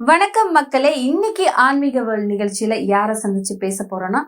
வணக்கம் மக்களே இன்னைக்கு ஆன்மீக வேர்ல்ட் நிகழ்ச்சியில யாரை சந்திச்சு பேச போறோம்னா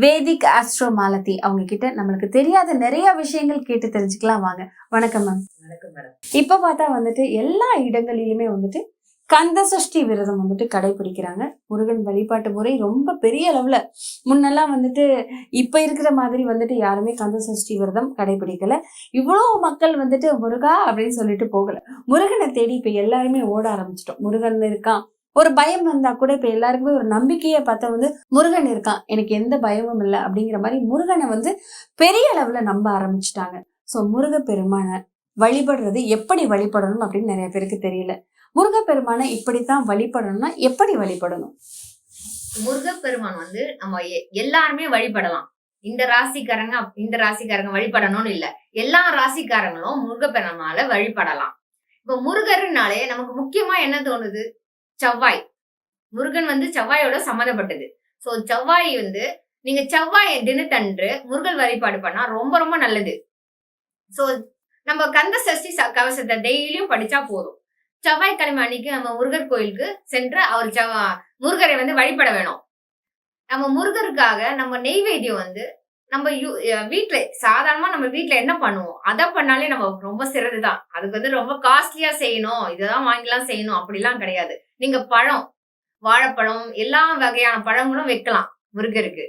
வேதிக் ஆஸ்ட்ரோ மாலதி அவங்க கிட்ட நம்மளுக்கு தெரியாத நிறைய விஷயங்கள் கேட்டு தெரிஞ்சுக்கலாம் வாங்க. வணக்கம் மேம் வணக்கம் மேடம் இப்ப பார்த்தா வந்துட்டு எல்லா இடங்களிலுமே வந்துட்டு கந்த சஷ்டி விரதம் வந்துட்டு கடைபிடிக்கிறாங்க. முருகன் வழிபாட்டு முறை ரொம்ப பெரிய அளவுல. முன்னெல்லாம் வந்துட்டு இப்ப இருக்கிற மாதிரி வந்துட்டு யாருமே கந்த சஷ்டி விரதம் கடைபிடிக்கல. இவ்வளோ மக்கள் வந்துட்டு முருகா அப்படின்னு சொல்லிட்டு போகல. முருகனை தேடி இப்ப எல்லாருமே ஓட ஆரம்பிச்சிட்டோம். முருகன் இருக்கான் ஒரு பயம் வந்தா கூட இப்ப எல்லாருக்குமே ஒரு நம்பிக்கையை பார்த்தா வந்து முருகன் இருக்கான். எனக்கு எந்த பயமும் இல்லை அப்படிங்கிற மாதிரி முருகனை வந்து பெரிய அளவுல நம்ப ஆரம்பிச்சிட்டாங்க. ஸோ முருக பெருமானை வழிபடுறது எப்படி வழிபடணும் அப்படின்னு நிறைய பேருக்கு தெரியல. முருகப்பெருமானை இப்படித்தான் வழிபடணும்னா எப்படி வழிபடணும்? முருகப்பெருமான் வந்து நம்ம எ- எல்லாருமே வழிபடலாம். இந்த ராசிக்காரங்க இந்த ராசிக்காரங்க வழிபடணும்னு இல்ல. எல்லா ராசிக்காரங்களும் முருகப்பெருமானால வழிபடலாம். இப்ப முருகர்னாலே நமக்கு முக்கியமா என்ன தோணுது? செவ்வாய். முருகன் வந்து செவ்வாயோட சம்மந்தப்பட்டது. ஸோ செவ்வாய் வந்து நீங்க செவ்வாய் தினத்தன்று முருகன் வழிபாடு பண்ணா ரொம்ப ரொம்ப நல்லது. ஸோ நம்ம கந்த சஷ்டி ச- கவசத்தை டெய்லியும் படிச்சா போதும். செவ்வாய்க்கிழமை அன்னைக்கு நம்ம முருகர் கோயிலுக்கு சென்று அவர் செவ்வா முருகரை வந்து வழிபட வேணும். நம்ம முருகருக்காக நம்ம நெய்வேத்தியம் வந்து நம்ம யூ- வீட்டில் சாதாரணமாக நம்ம வீட்டில் என்ன பண்ணுவோம்? அதை பண்ணாலே நம்ம ரொம்ப சிறதுதான் அதுக்கு வந்து ரொம்ப காஸ்ட்லியாக செய்யணும். இதெல்லாம் வாங்கிலாம் செய்யணும். அப்படிலாம் கிடையாது. நீங்கள் பழம் வாழைப்பழம் எல்லா வகையான பழங்களும் வைக்கலாம் முருகருக்கு.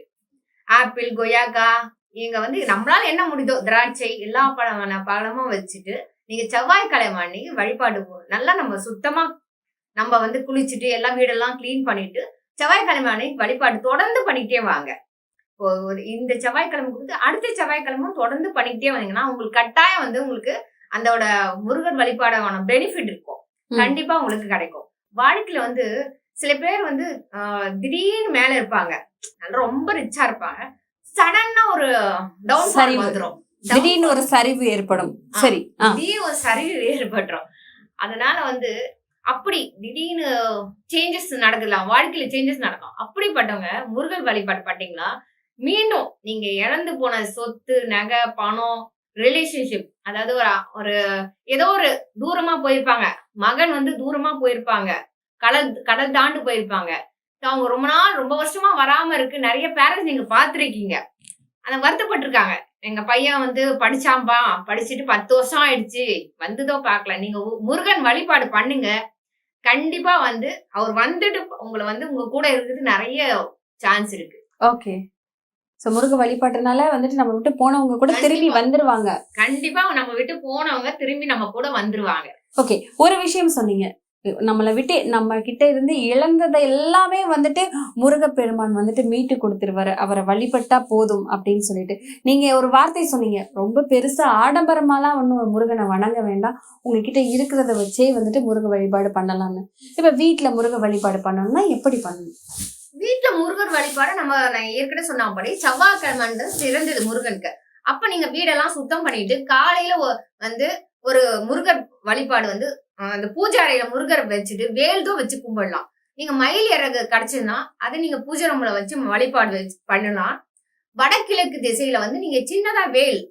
ஆப்பிள் கொய்யாக்கா இங்கே வந்து நம்மளால என்ன முடியுதோ திராட்சை எல்லா பழமான பழமும் வச்சுட்டு நீங்கள் செவ்வாய்க்கிழமை அன்னைக்கு வழிபாடு நல்லா நம்ம சுத்தமாக நம்ம வந்து குளிச்சுட்டு எல்லா வீடெல்லாம் க்ளீன் பண்ணிட்டு செவ்வாய்க்கிழமை அன்னைக்கு வழிபாடு தொடர்ந்து பண்ணிக்கிட்டே வாங்க. ஒரு இந்த செவ்வாய்க்கிழமை கொடுத்து அடுத்த செவ்வாய்க்கிழமும் தொடர்ந்து பண்ணிக்கிட்டே வந்தீங்கன்னா உங்களுக்கு கட்டாயம் வந்து உங்களுக்கு அதோட முருகர் வழிபாடான பெனிஃபிட் இருக்கும். கண்டிப்பா உங்களுக்கு கிடைக்கும். வாழ்க்கையில வந்து சில பேர் வந்து திடீர்னு மேல இருப்பாங்க. ரொம்ப ரிச்சா இருப்பாங்க. சடனா ஒரு டவுன் சரிவு. வந்துரும். திடீர்னு ஒரு சரிவு ஏற்படும். சரி. திடீர்னு ஒரு சரிவு ஏற்பட்டுரும். அதனால வந்து அப்படி திடீர்னு சேஞ்சஸ் நடக்கலாம் வாழ்க்கையில சேஞ்சஸ் நடக்கும். அப்படிப்பட்டவங்க முருகன் வழிபாடு பண்ணீங்களா மீண்டும் நீங்க இழந்து போன சொத்து நகை பணம் ரிலேஷன்ஷிப் அதாவது ஒரு ஒரு ஏதோ ஒரு தூரமா போயிருப்பாங்க. மகன் வந்து தூரமா போயிருப்பாங்க. கடல் கடல் தாண்டு போயிருப்பாங்க. அவங்க ரொம்ப நாள் ரொம்ப வருஷமா வராம இருக்கு. நிறைய பேரண்ட்ஸ் நீங்க பாத்திருக்கீங்க அதை வருத்தப்பட்டிருக்காங்க. எங்க பையன் வந்து படிச்சாம்பா படிச்சுட்டு பத்து வருஷம் ஆயிடுச்சு. வந்துதோ பார்க்கல. நீங்க முருகன் வழிபாடு பண்ணுங்க. கண்டிப்பா வந்து அவர் வந்துட்டு உங்களை வந்து உங்க கூட இருக்கிறது நிறைய சான்ஸ் இருக்கு. ஓகே சோ முருக வழிபாட்டுனால வந்துட்டு நம்ம விட்டு போனவங்க கூட திரும்பி. வந்துருவாங்க. கண்டிப்பா நம்ம விட்டு போனவங்க திரும்பி நம்ம கூட வந்துருவாங்க. ஓகே ஒரு விஷயம் சொன்னீங்க. நம்மளை விட்டு நம்ம கிட்ட இருந்து இழந்ததை எல்லாமே வந்துட்டு முருகப்பெருமான் வந்துட்டு மீட்டு கொடுத்துருவாரு. அவரை வழிபட்டா போதும் அப்படின்னு சொல்லிட்டு. நீங்க ஒரு வார்த்தை சொன்னீங்க. ரொம்ப பெருசா ஆடம்பரமாலாம் ஒன்றும் முருகனை வணங்க வேண்டாம். உங்ககிட்ட இருக்கிறத வச்சே வந்துட்டு முருக வழிபாடு பண்ணலாம்னு. இப்ப வீட்ல முருக வழிபாடு பண்ணணும்னா எப்படி பண்ணணும்? வீட்டுல முருகர் வழிபாடு நம்ம நான் ஏற்கனவே சொன்னபடி செவ்வாய்க்கிழமை சிறந்தது முருகனுக்கு. அப்ப நீங்க வீடெல்லாம் சுத்தம் பண்ணிட்டு காலையில வந்து ஒரு முருகர் வழிபாடு வந்து அந்த பூஜை அறையில முருகரை வச்சுட்டு வேல்தும் வச்சு கும்பிடலாம். நீங்க மயில் இறகு கிடைச்சதுன்னா அதை நீங்க பூஜை ரூம்ல வச்சு வழிபாடு வச்சு பண்ணலாம். வடகிழக்கு திசையில வந்து நீங்க சின்னதா வேல்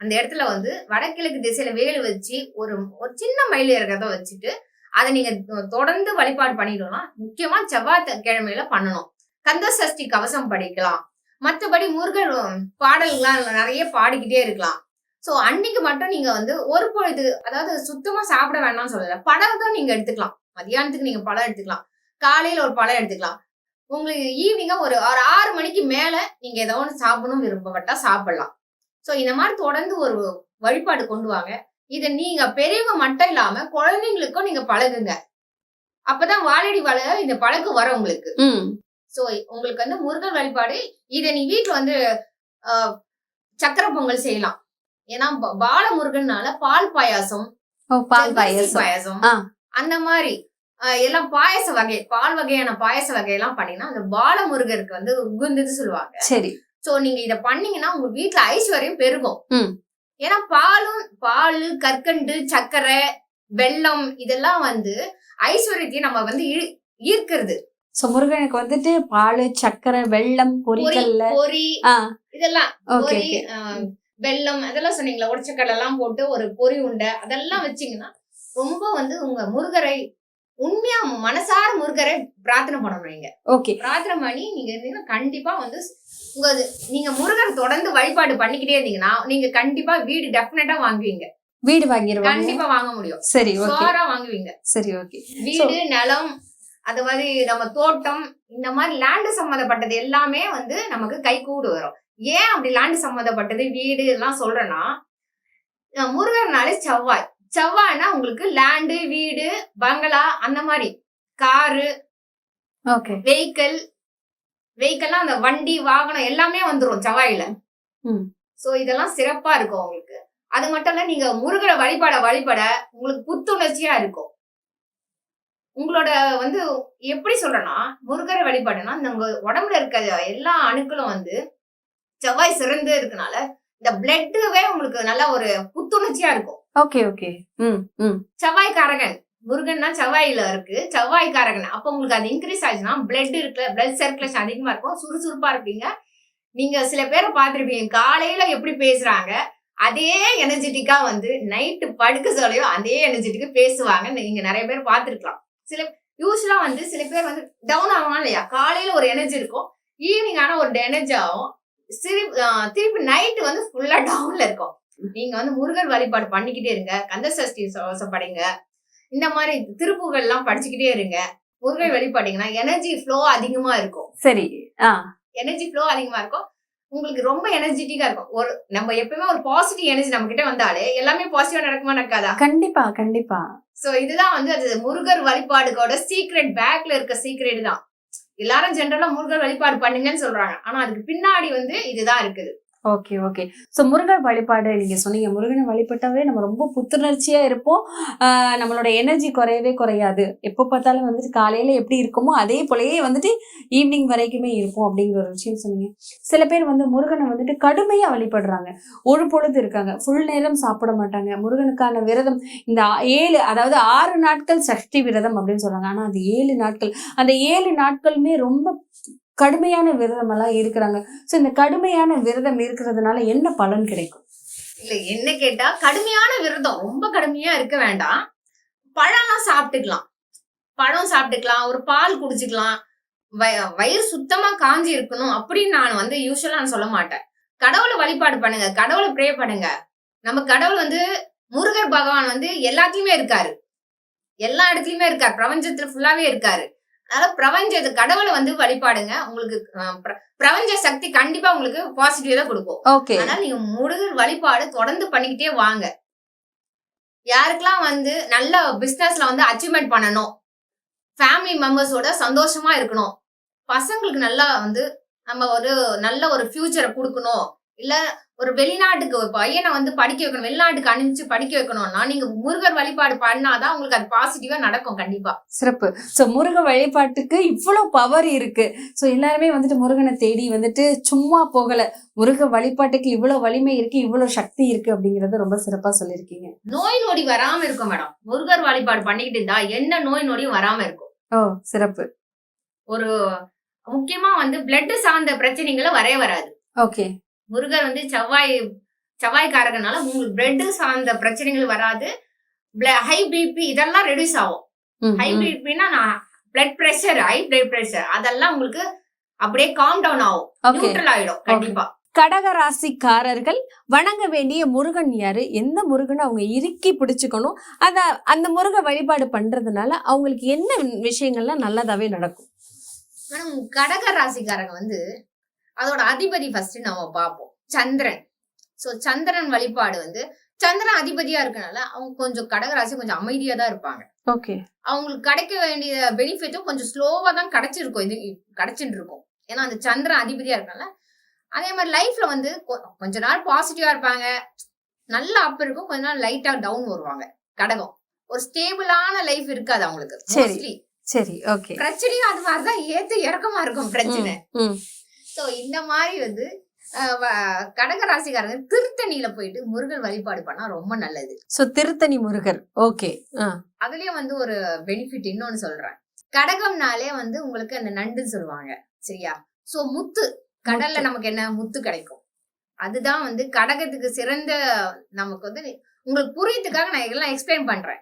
அந்த இடத்துல வந்து வடகிழக்கு திசையில வேல் வச்சு ஒரு ஒரு சின்ன மயில் இறகத்தை வச்சுட்டு அதை நீங்க தொடர்ந்து வழிபாடு பண்ணிடலாம். முக்கியமா செவ்வாய் கிழமையில பண்ணணும். கந்த சஷ்டி கவசம் படிக்கலாம். மற்றபடி முருகன் பாடல்கள்லாம் நிறைய பாடிக்கிட்டே இருக்கலாம். சோ அன்னைக்கு மட்டும் நீங்க வந்து ஒரு பொழுது அதாவது சுத்தமா சாப்பிட வேண்டாம்னு சொல்லல. பழம் தான் நீங்க எடுத்துக்கலாம். மதியானத்துக்கு நீங்க பழம் எடுத்துக்கலாம். காலையில ஒரு பழம் எடுத்துக்கலாம். உங்களுக்கு ஈவினிங்கா ஒரு ஒரு ஆறு மணிக்கு மேல நீங்க ஏதோ ஒன்று சாப்பிடணும் விருப்பப்பட்டா சாப்பிடலாம். சோ இந்த மாதிரி தொடர்ந்து ஒரு வழிபாடு கொண்டு வாங்க. இதை நீங்க பெரியவங்க மட்டும் இல்லாம குழந்தைங்களுக்கும் நீங்க பழகுங்க. அப்பதான் வாழடி வாழ இந்த பழக்கம் வரும் உங்களுக்கு. சோ உங்களுக்கு வந்து முருகன் வழிபாடு இதை நீ வீட்டுல வந்து சக்கரை பொங்கல் செய்யலாம். ஏன்னா பால முருகன்னால பால் பாயாசம் பால் பாயசம். பாயாசம். அந்த மாதிரி எல்லாம் பாயச வகை பால் வகையான பாயச வகையெல்லாம் பண்ணீங்கன்னா அந்த பால முருகருக்கு வந்து உகுந்தது சொல்லுவாங்க. சரி. சோ நீங்க இத பண்ணீங்கன்னா உங்க வீட்டுல ஐஸ்வர்யம் பெருகும். ஏன்னா பாலும் பால் கற்கண்டு சர்க்கரை வெல்லம் இதெல்லாம் வந்து ஐஸ்வர்யத்தையும் நம்ம வந்து ஈர்க்கிறது. சோ முருகனுக்கு வந்துட்டு பால் சக்கரை வெல்லம் பொரி பொரிகல்ல பொரி இதெல்லாம் ஓகே வெல்லம் அதெல்லாம் சொன்னீங்களா? உடச்சக்கடலை எல்லாம் போட்டு ஒரு பொரி உண்டை. அதெல்லாம் வச்சீங்கன்னா ரொம்ப வந்து உங்க முருகரை உண்மையா மனசார முருகரை பிரார்த்தனை பண்ணணும் நீங்க. ஓகே பிரார்த்தனை பண்ணி நீங்க இருந்தீங்கன்னா கண்டிப்பா வந்து உங்க நீங்க முருகர் தொடர்ந்து வழிபாடு பண்ணிக்கிட்டே இருந்தீங்கன்னா நீங்க கண்டிப்பா வீடு டெஃபினட்டா வாங்குவீங்க. வீடு வாங்கிடுவாங்க கண்டிப்பா வாங்க முடியும். சரி ஓகே சோரா வாங்குவீங்க. சரி ஓகே வீடு நிலம் அது மாதிரி நம்ம தோட்டம் இந்த மாதிரி லேண்டு சம்மந்தப்பட்டது எல்லாமே வந்து நமக்கு கை கூடு வரும். ஏன் அப்படி லேண்டு சம்மந்தப்பட்டது வீடு எல்லாம் சொல்றேன்னா முருகர்னாலே செவ்வாய். செவ்வாய்னா உங்களுக்கு லேண்டு வீடு பங்களா அந்த மாதிரி. காரு ஓகே வெஹிக்கிள் வெஹிக்கிள்லாம் அந்த வண்டி வாகனம் எல்லாமே வந்துரும் செவ்வாயில. சோ இதெல்லாம் சிறப்பா இருக்கும் உங்களுக்கு. அது மட்டும் இல்ல நீங்க முருகரை வழிபட வழிபட உங்களுக்கு புத்துணர்ச்சியா இருக்கும். உங்களோட வந்து எப்படி சொல்றேன்னா முருகரை வழிபாடுனா உங்க உடம்புல இருக்க எல்லா அணுக்களும் வந்து செவ்வாய் சிறந்து இருக்கனால இந்த பிளட்டுவே உங்களுக்கு நல்ல ஒரு புத்துணர்ச்சியா இருக்கும். Okay okay. ம் ம். செவ்வாய்க்காரகன். முருகன்னா செவ்வாயில இருக்கு. செவ்வாய்க்காரகன். அப்ப உங்களுக்கு அது இன்க்ரீஸ் ஆச்சுன்னா பிளட் இருக்குல்ல பிளட் சர்க்குலேஷன் அதிகமா இருக்கும். சுறுசுறுப்பா இருப்பீங்க. நீங்க சில பேரை பார்த்திருப்பீங்க. காலையில எப்படி பேசுறாங்க அதே எனர்ஜெட்டிக்கா வந்து நைட்டு படுக்க சொல்லையோ அதே எனர்ஜெட்டிக்கா பேசுவாங்க நீங்க நிறைய பேர் பார்த்திருக்கலாம். சில யூஸ்வலா வந்து சில பேர் வந்து டவுன் ஆகலாம் இல்லையா? காலையில ஒரு எனர்ஜி இருக்கும். ஈவினிங் ஆனா ஒரு எனர்ஜி ஆகும். ஆஹ் திருப்பி நைட்டு வந்து ஃபுல்லா டவுன்ல இருக்கும். நீங்க வந்து முருகர் வழிபாடு பண்ணிக்கிட்டே இருங்க. கந்த சஷ்டி சவசம் படிங்க இந்த மாதிரி திருப்புகள் எல்லாம் படிச்சுக்கிட்டே இருங்க. முருகர் வழிபாட்டீங்கன்னா எனர்ஜி ஃப்ளோ அதிகமா இருக்கும். சரி எனர்ஜி ஃப்ளோ அதிகமா இருக்கும். உங்களுக்கு ரொம்ப எனர்ஜெட்டிக்கா இருக்கும். ஒரு நம்ம எப்பயுமே ஒரு பாசிட்டிவ் எனர்ஜி நம்ம கிட்ட வந்தாலே எல்லாமே பாசிட்டிவா நடக்குமா நடக்காதா? கண்டிப்பா கண்டிப்பா. சோ இதுதான் வந்து அது முருகர் வழிபாடுகளோட சீக்ரெட் பேக்ல இருக்க சீக்ரெட் தான். எல்லாரும் ஜென்ரலா முருகர் வழிபாடு பண்ணுங்கன்னு சொல்றாங்க. ஆனா அதுக்கு பின்னாடி வந்து இதுதான் இருக்குது. ஓகே ஓகே ஸோ முருகன் வழிபாடு நீங்க சொன்னீங்க. முருகனை வழிபட்டாவே நம்ம ரொம்ப புத்துணர்ச்சியா இருப்போம். நம்மளோட எனர்ஜி குறையவே குறையாது. எப்போ பார்த்தாலும் வந்துட்டு காலையில எப்படி இருக்குமோ அதே போலயே வந்துட்டு ஈவினிங் வரைக்குமே இருப்போம் அப்படிங்கிற ஒரு விஷயம் சொன்னீங்க. சில பேர் வந்து முருகனை வந்துட்டு கடுமையா வழிபடுறாங்க. ஒரு பொழுது இருக்காங்க. ஃபுல் நேரம் சாப்பிட மாட்டாங்க. முருகனுக்கான விரதம் இந்த ஏழு அதாவது ஆறு நாட்கள் சஷ்டி விரதம் அப்படின்னு சொல்றாங்க. ஆனா அது ஏழு நாட்கள் அந்த ஏழு நாட்களுமே ரொம்ப கடுமையான விரதம் எல்லாம் இருக்கிறாங்க. ஸோ இந்த கடுமையான விரதம் இருக்கிறதுனால என்ன பலன் கிடைக்கும்? இல்ல என்ன கேட்டா கடுமையான விரதம் ரொம்ப கடுமையா இருக்க வேண்டாம். பழம்லாம் சாப்பிட்டுக்கலாம். பழம் சாப்பிட்டுக்கலாம். ஒரு பால் குடிச்சுக்கலாம். வய- வயிறு சுத்தமா காஞ்சி இருக்கணும் அப்படின்னு நான் வந்து யூஸ்வலா நான் சொல்ல மாட்டேன். கடவுளை வழிபாடு பண்ணுங்க. கடவுளை ப்ரே பண்ணுங்க. நம்ம கடவுள் வந்து முருகர் பகவான் வந்து எல்லாத்துலயுமே இருக்காரு. எல்லா இடத்துலயுமே இருக்காரு. பிரபஞ்சத்துல ஃபுல்லாவே இருக்காரு. அதனால பிரபஞ்ச கடவுளை வந்து வழிபாடுங்க. உங்களுக்கு பிரபஞ்ச சக்தி கண்டிப்பா உங்களுக்கு பாசிட்டிவ் தான் கொடுக்கும். ஓகே. அதனால நீங்க முருகர் வழிபாடு தொடர்ந்து பண்ணிக்கிட்டே வாங்க. யாருக்கெல்லாம் வந்து நல்ல பிசினஸ்ல வந்து அச்சீவ்மெண்ட் பண்ணணும் ஃபேமிலி மெம்பர்ஸோட சந்தோஷமா இருக்கணும் பசங்களுக்கு நல்லா வந்து நம்ம ஒரு நல்ல ஒரு ஃபியூச்சரை கொடுக்கணும் இல்ல ஒரு வெளிநாட்டுக்கு ஒரு பையனை வந்து படிக்க வைக்கணும் வெளிநாட்டுக்கு அனுப்பிச்சு படிக்க வைக்கணும்னா நீங்க முருகர் வழிபாடு பண்ணாதான் உங்களுக்கு அது பாசிட்டிவா நடக்கும் கண்டிப்பா. சிறப்பு. ஸோ முருக வழிபாட்டுக்கு இவ்வளோ பவர் இருக்கு. ஸோ எல்லாருமே வந்துட்டு முருகனை தேடி வந்துட்டு சும்மா போகல. முருக வழிபாட்டுக்கு இவ்வளோ வலிமை இருக்கு இவ்வளோ சக்தி இருக்கு அப்படிங்கறத ரொம்ப சிறப்பா சொல்லியிருக்கீங்க. நோய் நொடி வராம இருக்கும் மேடம். முருகர் வழிபாடு பண்ணிக்கிட்டு இருந்தா என்ன நோய் நொடியும் வராம இருக்கும். ஓ சிறப்பு. ஒரு முக்கியமா வந்து பிளட் சார்ந்த பிரச்சனைகளை வரவே வராது. ஓகே முருகர் வந்து செவ்வாய் செவ்வாய்க்காரகனால உங்களுக்கு பிளட் சார்ந்த பிரச்சனைகள் வராது. ஹை பிபி இதெல்லாம் ரெடியூஸ் ஆகும். ஹை. பிபினா நான் blood pressure high blood pressure அதெல்லாம் உங்களுக்கு அப்படியே காம் டவுன் ஆகும். நியூட்ரல் ஆயிடும் கண்டிப்பா. கடக ராசிக்காரர்கள் வணங்க வேண்டிய முருகன் யாரு? எந்த முருகனை அவங்க இறுக்கி பிடிச்சுக்கணும்? அத அந்த முருக வழிபாடு பண்றதுனால அவங்களுக்கு என்ன விஷயங்கள்லாம் நல்லதாவே நடக்கும்? மேடம் கடக ராசிக்காரங்க வந்து அதோட அதிபதி ஃபர்ஸ்ட் நம்ம பார்ப்போம். சந்திரன். சோ சந்திரன் வழிபாடு வந்து சந்திரன் அதிபதியா இருக்கனால அவங்க கொஞ்சம் கடக ராசி கொஞ்சம் அமைதியா தான் இருப்பாங்க. ஓகே அவங்களுக்கு கிடைக்க வேண்டிய பெனிஃபிட்டும் கொஞ்சம் ஸ்லோவா தான் கிடைச்சிருக்கும். இது கிடைச்சிட்டு இருக்கும் ஏன்னா அந்த சந்திரன் அதிபதியா இருக்கனால அதே மாதிரி லைஃப்ல வந்து கொஞ்ச நாள் பாசிட்டிவா இருப்பாங்க. நல்ல அப் இருக்கும். கொஞ்ச நாள் லைட்டா டவுன் வருவாங்க. கடகம். ஒரு ஸ்டேபிளான லைஃப் இருக்காது அவங்களுக்கு. சரி. சரி. ஓகே பிரச்சனையும் அது மாதிரிதான். ஏத்த இறக்கமா இருக்கும் பிரச்சனை. சோ இந்த மாதிரி வந்து கடக ராசிக்காரங்க திருத்தணியில போயிட்டு முருகன் வழிபாடு பண்ணா ரொம்ப நல்லது. ஸோ திருத்தணி முருகர். ஓகே ஆ. அதுலயும் வந்து ஒரு பெனிஃபிட் இன்னொன்னு சொல்றேன். கடகம்னாலே வந்து உங்களுக்கு அந்த நண்டுன்னு சொல்லுவாங்க. சரியா? சோ முத்து. கடல்ல. நமக்கு என்ன? முத்து கிடைக்கும். அதுதான் வந்து கடகத்துக்கு சிறந்த நமக்கு வந்து உங்களுக்கு புரியறதுக்காக நான் எல்லாம் எக்ஸ்பிளைன் பண்றேன்.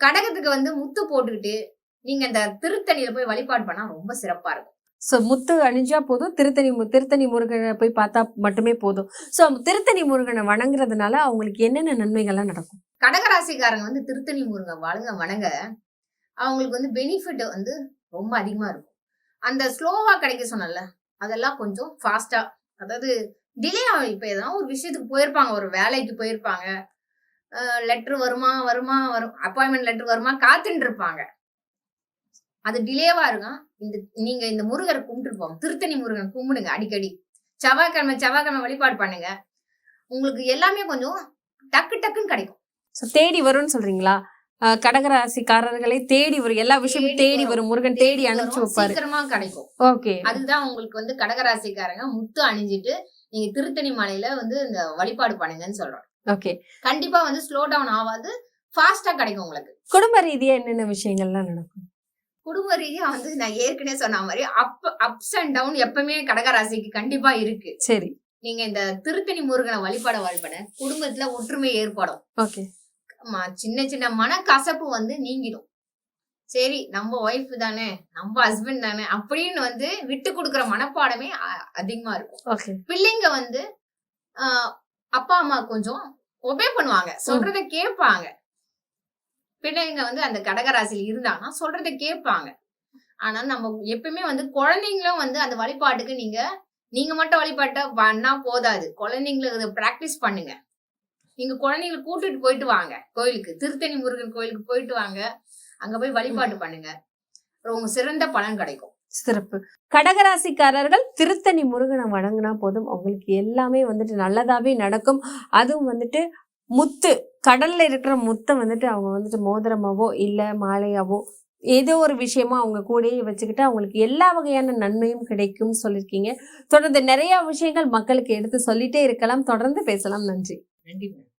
கடகத்துக்கு வந்து முத்து போட்டுக்கிட்டு நீங்க இந்த திருத்தணியில போய் வழிபாடு பண்ணா ரொம்ப சிறப்பா இருக்கும். ஸோ முத்து அணிஞ்சா போதும். திருத்தணி மு- திருத்தணி முருகனை போய் பார்த்தா மட்டுமே போதும். ஸோ திருத்தணி முருகனை வணங்குறதுனால அவங்களுக்கு என்னென்ன நன்மைகள்லாம் நடக்கும்? கடகராசிக்காரங்க வந்து திருத்தணி முருகன் வணங்க வணங்க. அவங்களுக்கு வந்து பெனிஃபிட் வந்து ரொம்ப அதிகமாக இருக்கும். அந்த ஸ்லோவாக கிடைக்க சொன்னல அதெல்லாம் கொஞ்சம் ஃபாஸ்ட்டாக அதாவது டிலே ஆகும் இப்போ எதனா ஒரு விஷயத்துக்கு போயிருப்பாங்க. ஒரு வேலைக்கு போயிருப்பாங்க. லெட்டர் வருமா வருமா வரும். அப்பாயின்மெண்ட் லெட்டர் வருமா காத்துட்டு இருப்பாங்க அது டிலேவாக இருக்கும். இந்த நீங்க இந்த முருகரை கும்பிட்டு போங்க. திருத்தணி முருகன் கும்பிடுங்க அடிக்கடி. செவ்வாய்க்கிழமை செவ்வாய்க்கிழமை வழிபாடு பண்ணுங்க. உங்களுக்கு எல்லாமே கொஞ்சம் டக்கு டக்குன்னு கிடைக்கும். ஸோ தேடி வரும்னு சொல்றீங்களா? கடகராசிக்காரர்களை தேடி வரும். எல்லா விஷயமும் தேடி வரும். முருகன் தேடி அனுப்பிச்சு வைப்பாரு. சீக்கிரமா கிடைக்கும். ஓகே. அதுதான் உங்களுக்கு வந்து கடகராசிக்காரங்க முத்து அணிஞ்சிட்டு நீங்க திருத்தணி மலையில வந்து இந்த வழிபாடு பண்ணுங்கன்னு சொல்றோம். ஓகே. கண்டிப்பா வந்து ஸ்லோ டவுன் ஆகாது. ஃபாஸ்டா கிடைக்கும் உங்களுக்கு. குடும்ப ரீதியா என்னென்ன விஷயங்கள்லாம் நடக்கும்? குடும்ப ரீதியா வந்து நான் ஏற்கனவே சொன்ன மாதிரி அப் அப்ஸ் அண்ட் டவுன் எப்பவுமே கடகராசிக்கு கண்டிப்பா இருக்கு. சரி. நீங்க இந்த திருத்தணி முருகனை வழிபாட வழிபட குடும்பத்துல ஒற்றுமை ஏற்படும். ஓகே. சின்ன சின்ன மனக்கசப்பு வந்து நீங்கிடும். சரி நம்ம ஒய்ஃப் தானே நம்ம ஹஸ்பண்ட் தானே அப்படின்னு வந்து விட்டு கொடுக்குற மனப்பாடமே அதிகமா இருக்கும். ஓகே. பிள்ளைங்க வந்து அப்பா அம்மா கொஞ்சம் ஒபே பண்ணுவாங்க. சொல்றத கேட்பாங்க. பிள்ளைங்க வந்து அந்த கடகராசியில் இருந்தாங்கன்னா சொல்றத கேட்பாங்க. ஆனா நம்ம எப்பவுமே வந்து குழந்தைங்களும் வந்து அந்த வழிபாட்டுக்கு நீங்க நீங்க மட்டும் வழிபாட்டை பண்ணா போதாது. குழந்தைங்களுக்கு பிராக்டிஸ் பண்ணுங்க. நீங்க குழந்தைங்களை கூட்டிட்டு போயிட்டு வாங்க. கோயிலுக்கு திருத்தணி முருகன் கோயிலுக்கு போயிட்டு வாங்க. அங்க போய் வழிபாட்டு பண்ணுங்க. ரொம்ப சிறந்த பலன் கிடைக்கும். சிறப்பு. கடகராசிக்காரர்கள் திருத்தணி முருகனை வணங்கினா போதும். அவங்களுக்கு எல்லாமே வந்துட்டு நல்லதாவே நடக்கும். அதுவும் வந்துட்டு முத்து கடல்ல இருக்கிற முத்தை வந்துட்டு அவங்க வந்துட்டு மோதிரமாவோ இல்ல மாலையாவோ ஏதோ ஒரு விஷயமா அவங்க கூடயே வச்சுக்கிட்டு அவங்களுக்கு எல்லா வகையான நன்மையும் கிடைக்கும் சொல்லியிருக்கீங்க. தொடர்ந்து நிறைய விஷயங்கள் மக்களுக்கு எடுத்து சொல்லிட்டே இருக்கலாம். தொடர்ந்து பேசலாம். நன்றி. நன்றி